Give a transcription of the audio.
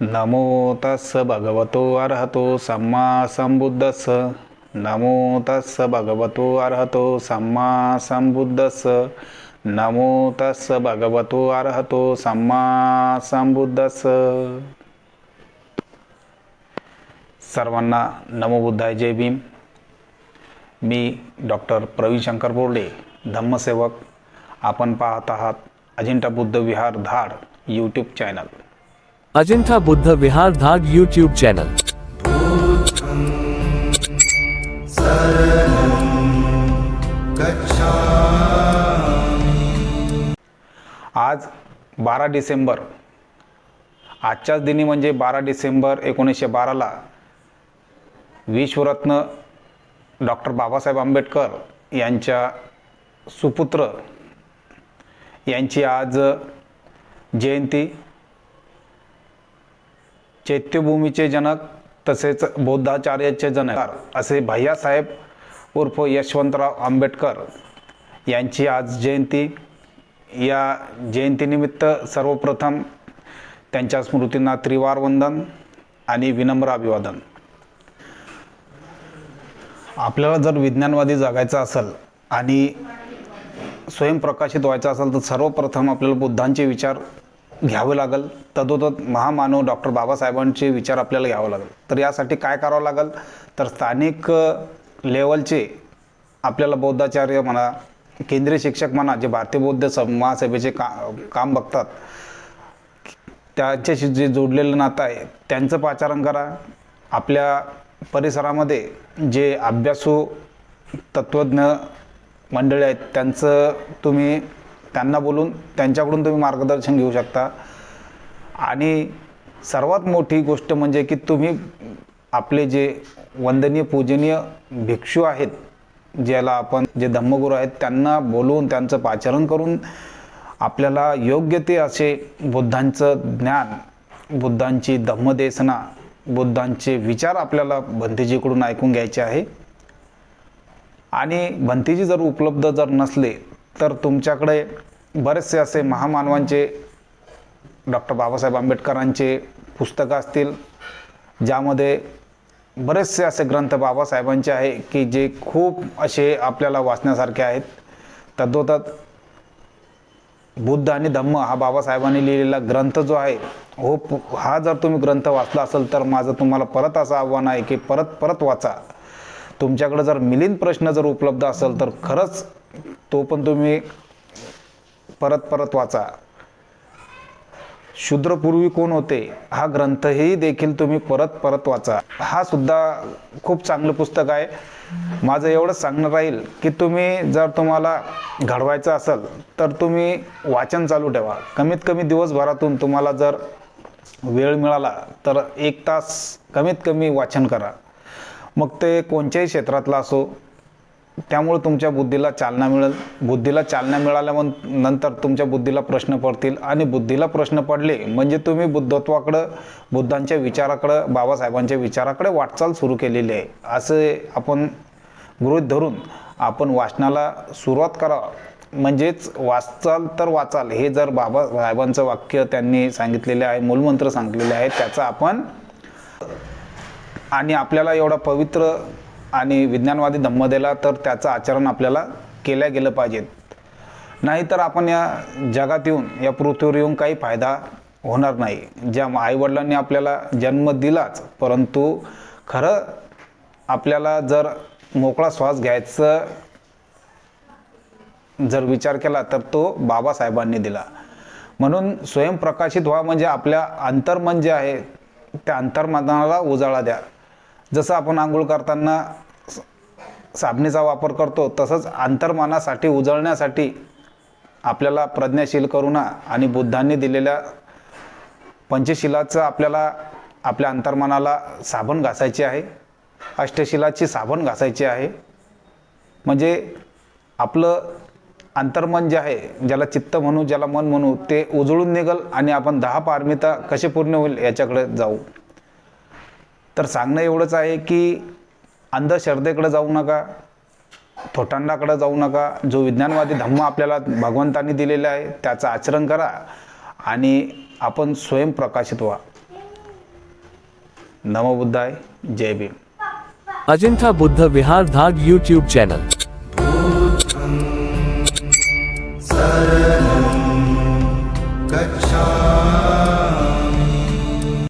नमो तस्स भगवतो अर्हतो सम्मा संबुद्धस्स नमो तस्स भगवतो अर्हतो सम्मा संबुद्धस्स नमो तस्स भगवतो अर्हतो सम्मा संबुद्धस्स सर्वांना नमो बुद्धाय जय भीम। मी डॉक्टर प्रवीण शंकर बोर्डे धम्मसेवक। आपण पाहत आहात Ajanta Buddha Vihar Dhad YouTube channel Ajanta Buddha Vihar Dhad YouTube channel आज बारा डिसेंबर. आजच्याच दिनी म्हणजे बारा डिसेंबर एकोणीसशे बाराला विश्वरत्न डॉक्टर बाबासाहेब आंबेडकर यांच्या सुपुत्र यांची आज जयंती. चैत्यभूमीचे जनक तसेच बौद्धाचार्याचे जनक असे भैयासाहेब उर्फ यशवंतराव आंबेडकर यांची आज जयंती. या जयंतीनिमित्त सर्वप्रथम त्यांच्या स्मृतींना त्रिवार वंदन आणि विनम्र अभिवादन. आपल्याला जर विज्ञानवादी जगायचं असेल आणि स्वयंप्रकाशित व्हायचं असेल तर सर्वप्रथम आपल्याला बुद्धांचे विचार घ्यावं लागेल. तदोतत महामानव डॉक्टर बाबासाहेबांचे विचार आपल्याला घ्यावं लागेल. तर यासाठी काय करावं लागेल? तर स्थानिक लेवलचे आपल्याला बौद्धाचार्य म्हणा केंद्रीय शिक्षक म्हणा जे भारतीय बौद्ध स महासभेचे का काम बघतात त्याच्याशी जे जोडलेलं नातं आहे त्यांचं पाचारण करा. आपल्या परिसरामध्ये जे अभ्यासू तत्त्वज्ञ मंडळी आहेत त्यांचं तुम्ही त्यांना बोलून त्यांच्याकडून तुम्ही मार्गदर्शन घेऊ शकता. आणि सर्वात मोठी गोष्ट म्हणजे की तुम्ही आपले जे वंदनीय पूजनीय भिक्षू आहेत ज्याला आपण जे धम्मगुरू आहेत त्यांना बोलवून त्यांचं पाचारण करून आपल्याला योग्य ते असे बुद्धांचं ज्ञान बुद्धांची धम्मदेसना बुद्धांचे विचार आपल्याला भंतेजीकडून ऐकून घ्यायचे आहे. आणि भंतेजी जर उपलब्ध जर नसले तर तुमच्याकडे बरेचसे असे महामानवांचे डॉक्टर बाबासाहेब आंबेडकरांचे पुस्तकं असतील ज्यामध्ये बरेचसे असे ग्रंथ बाबासाहेबांचे आहे की जे खूप असे आपल्याला वाचण्यासारखे आहेत. तद्वतत बुद्ध आणि धम्म हा बाबासाहेबांनी लिहिलेला ग्रंथ जो आहे हो पु- हा जर तुम्ही ग्रंथ वाचला असेल तर माझं तुम्हाला परत असं आव्हान आहे की परत परत वाचा. तुमच्याकडे जर मिलिंद प्रश्न जर उपलब्ध असेल तर खरंच तो पण तुम्ही परत परत वाचा. शूद्रपूर्वी कोण होते हा ग्रंथही देखील तुम्ही परत परत वाचा. हा सुद्धा खूप चांगलं पुस्तक आहे. माझं एवढंच सांगणं राहील की तुम्ही जर तुम्हाला घडवायचं असेल तर तुम्ही वाचन चालू ठेवा. कमीत कमी दिवसभरातून तुम्हाला जर वेळ मिळाला तर एक तास कमीत कमी वाचन करा. मग ते कोणत्याही क्षेत्रातलं असो त्यामुळे तुमच्या बुद्धीला चालना मिळेल. बुद्धीला चालना मिळाल्यावर नंतर तुमच्या बुद्धीला प्रश्न पडतील. आणि बुद्धीला प्रश्न पडले म्हणजे तुम्ही बुद्धत्वाकडं बुद्धांच्या विचाराकडं बाबासाहेबांच्या विचाराकडे वाटचाल सुरू केलेली आहे. असे आपण गृहीत धरून आपण वाचनाला सुरुवात करा. म्हणजेच वाचाल तर वाचाल. हे जर बाबासाहेबांचं वाक्य त्यांनी सांगितलेले आहे मूलमंत्र सांगितलेले आहे त्याचा आपण आणि आपल्याला एवढा पवित्र आणि विज्ञानवादी धम्म दिला तर त्याचं आचरण आपल्याला केल्या गेलं पाहिजेत नाहीतर आपण या जगात येऊन या पृथ्वीवर येऊन काही फायदा होणार नाही. ज्या आईवडिलांनी आपल्याला जन्म दिलाच परंतु खरं आपल्याला जर मोकळा श्वास घ्यायचं जर विचार केला तर तो बाबासाहेबांनी दिला. म्हणून स्वयंप्रकाशित व्हा म्हणजे आपल्या अंतर्मन जे म्हणजे आहे त्या अंतर्मनाला उजाळा द्या. जसं आपण आंघोळ करताना साबणीचा वापर करतो तसंच अंतर्मनासाठी उजळण्यासाठी आपल्याला प्रज्ञाशील करुणा आणि बुद्धांनी दिलेल्या पंचशिलाचं आपल्याला आपल्या अंतर्मनाला साबण घासायची आहे. अष्टशिलाची साबण घासायची आहे. म्हणजे आपलं अंतर्मन जे आहे ज्याला चित्त म्हणू ज्याला मन म्हणू ते उजळून निघल आणि आपण दहा पारमिता कसे पूर्ण होईल याच्याकडे जाऊ. तर सांगणं एवढंच आहे की अंधश्रद्धेकडे जाऊ नका थोटांडाकडे जाऊ नका. जो विज्ञानवादी धम्म आपल्याला भगवंतांनी दिलेला आहे त्याचं आचरण करा आणि आपण स्वयंप्रकाशित व्हा. नमोबुद्धाय Jai Bhim. Ajanta Buddha Vihar Dhad YouTube channel